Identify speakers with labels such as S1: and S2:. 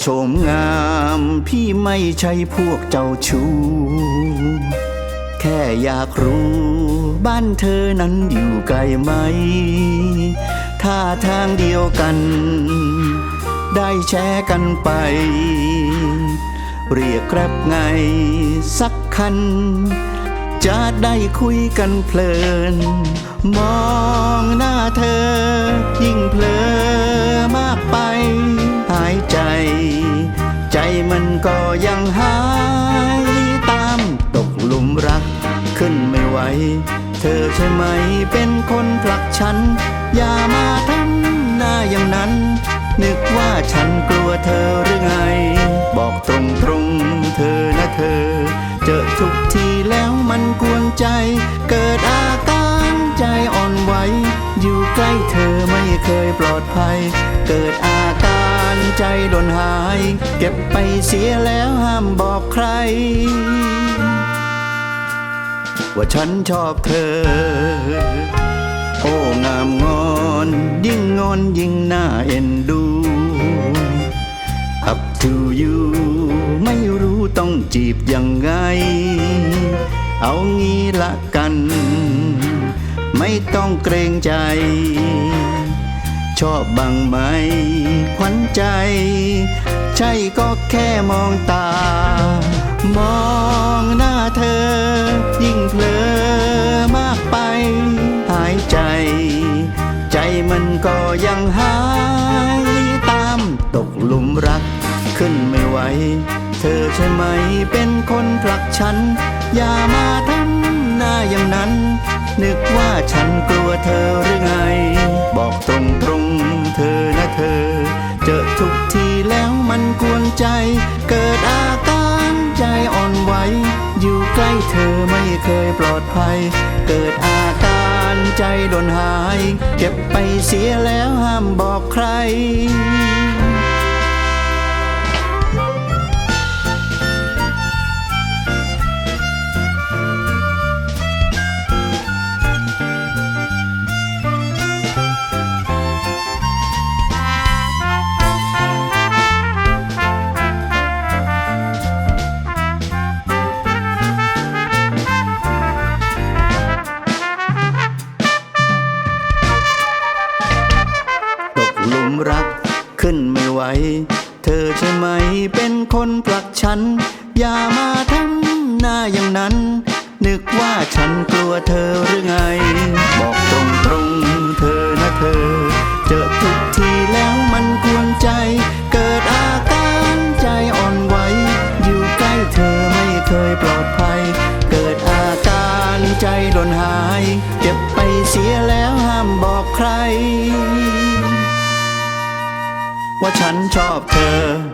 S1: โฉมงาม พี่ไม่ใช่พวกเจ้าชู้ แค่อยากรู้ บ้านเธอนั้นอยู่ไกลไหมท่าทางเดียวกัน ได้แชร์กันไป เรียกแกร็บไงสักคัน จะได้คุยกันเพลิน มองหน้าเธอ ยิ่งเพลอมากไป ก็ยังหายตามตกหลุมรัก ขึ้นไม่ไหว เธอใช่ไหมเป็นคนผลักฉัน อย่ามาทำหน้าอย่างนั้น นึกว่าฉันกลัวเธอหรือไง บอกตรงตรงเธอนะเธอ เจอทุกทีแล้วมันกวนใจ เกิดอาการใจอ่อนไหวอยู่ใกล้เธอไม่เคยปลอดภัย เกิดอาการใจหล่นหา เก็บไปเสียแล้วห้ามบอกใคร ว่าฉันชอบเธอ โอ้งามงอนยิ่งงอนยิ่งน่าเอ็นดู Up to you ไม่รู้ต้องจีบยังไง เอางี้ละกัน ไม่ต้องเกรงใจ ชอบบังไหมขวัญใจ ช่ก็แค่มองตา มองหน้าเธอ ยิ่งเพลอมากไป หายใจ ใจมันก็ยังหายตามตกหลุมรัก ขึ้นไม่ไหว เธอใช่ไหมเป็นคนผลักฉัน อย่ามาทำหน้าอย่างนั้น นึกว่าฉันกลัวเธอหรือไง บอกตรงตรงๆเธอ ใจ เกิดอาการใจอ่อนไหวอยู่ใกล้เธอไม่เคยปลอดภัย เกิดอาการใจดนหาย เก็บไปเสียแล้วห้ามบอกใคร ขึ้นไม่ไหว เธอใช่ไหมเป็นคนผลักฉัน อย่ามาทำหน้าอย่างนั้น นึกว่าฉันกลัวเธอหรือไง บอกตรงตรงๆเธอนะเธอ เจอทุกทีแล้วมันกวนใจ เกิดอาการใจอ่อนไหว อยู่ใกล้เธอไม่เคยปลอดภัย เกิดอาการใจหล่นหาย เก็บไปเสียแล้วห้ามบอกใคร ว่าฉันชอบเธอ